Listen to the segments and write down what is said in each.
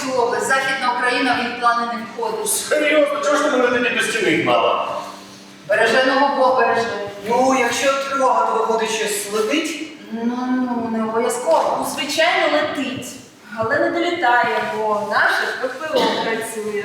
цю область. Західна Україна в їх плани не входить. Серйозно, чого ж ти мене тоді до стіни гнала? Береженого Бог береже. Ну, якщо тривога, то виходить, щось летить. Ну, ну, не обов'язково. Ну, звичайно, летить, але не долітає, бо наше ППО працює.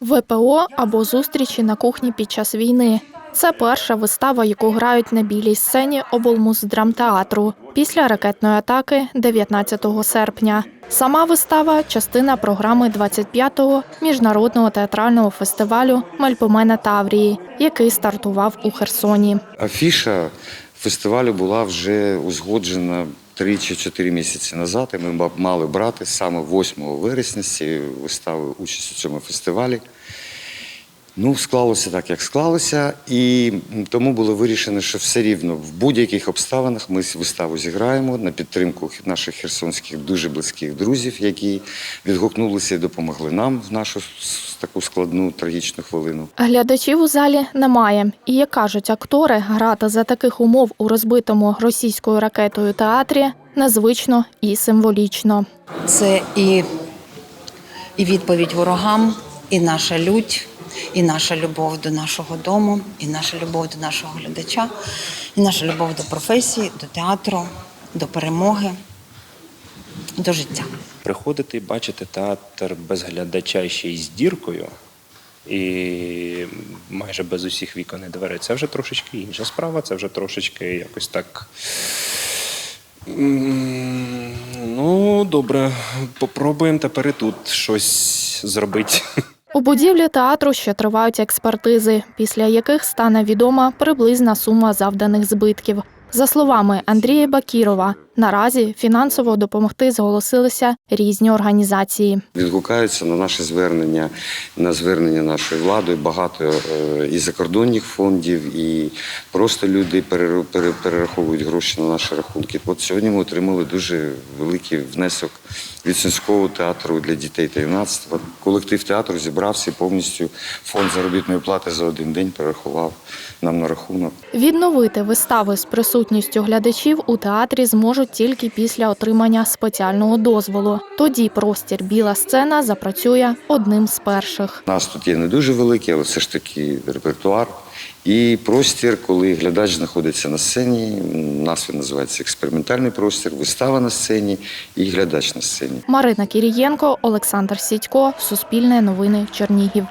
ВПО або зустрічі на кухні під час війни. Це перша вистава, яку грають на білій сцені облмуздрамтеатру після ракетної атаки 19 серпня. Сама вистава частина програми 25-го міжнародного театрального фестивалю Мальпомена Таврії, який стартував у Херсоні. Афіша фестивалю була вже узгоджена 3 чи 4 місяці назад. І ми ма- мали брати саме 8 вересня з цієї вистави участь у цьому фестивалі. Ну, склалося так, як склалося, і тому було вирішено, що все рівно в будь-яких обставинах ми виставу зіграємо на підтримку наших херсонських дуже близьких друзів, які відгукнулися і допомогли нам в нашу таку складну трагічну хвилину. Глядачів у залі немає. І як кажуть актори, грати за таких умов у розбитому російською ракетою театрі незвично і символічно. Це і, і відповідь ворогам, і наша лють, і наша любов до нашого дому, і наша любов до нашого глядача, і наша любов до професії, до театру, до перемоги, до життя. приходити і бачити театр без глядача ще й з діркою, і майже без усіх вікон і дверей. Це вже трошечки інша справа, це вже трошечки якось так. Ну, добре, попробуємо тепер і тут щось зробити. У будівлі театру ще тривають експертизи, після яких стане відома приблизна сума завданих збитків. За словами Андрія Бакірова, наразі фінансово допомогти зголосилися різні організації. Відгукаються на наше звернення, на звернення нашої влади. Багато е, і закордонних фондів, і просто люди перер- перераховують гроші на наші рахунки. От сьогодні ми отримали дуже великий внесок від сільського театру для дітей та юнацтва. Колектив театру зібрався і повністю фонд заробітної плати за один день перерахував нам на рахунок. Відновити вистави з присутністю глядачів у театрі зможуть тільки після отримання спеціального дозволу. Тоді простір біла сцена запрацює одним з перших. У нас тут є не дуже великий, але все ж таки репертуар. І простір, коли глядач знаходиться на сцені, у нас він називається експериментальний простір, вистава на сцені і глядач на сцені. Марина Кірієнко, Олександр Сідько, Суспільне новини Чернігів.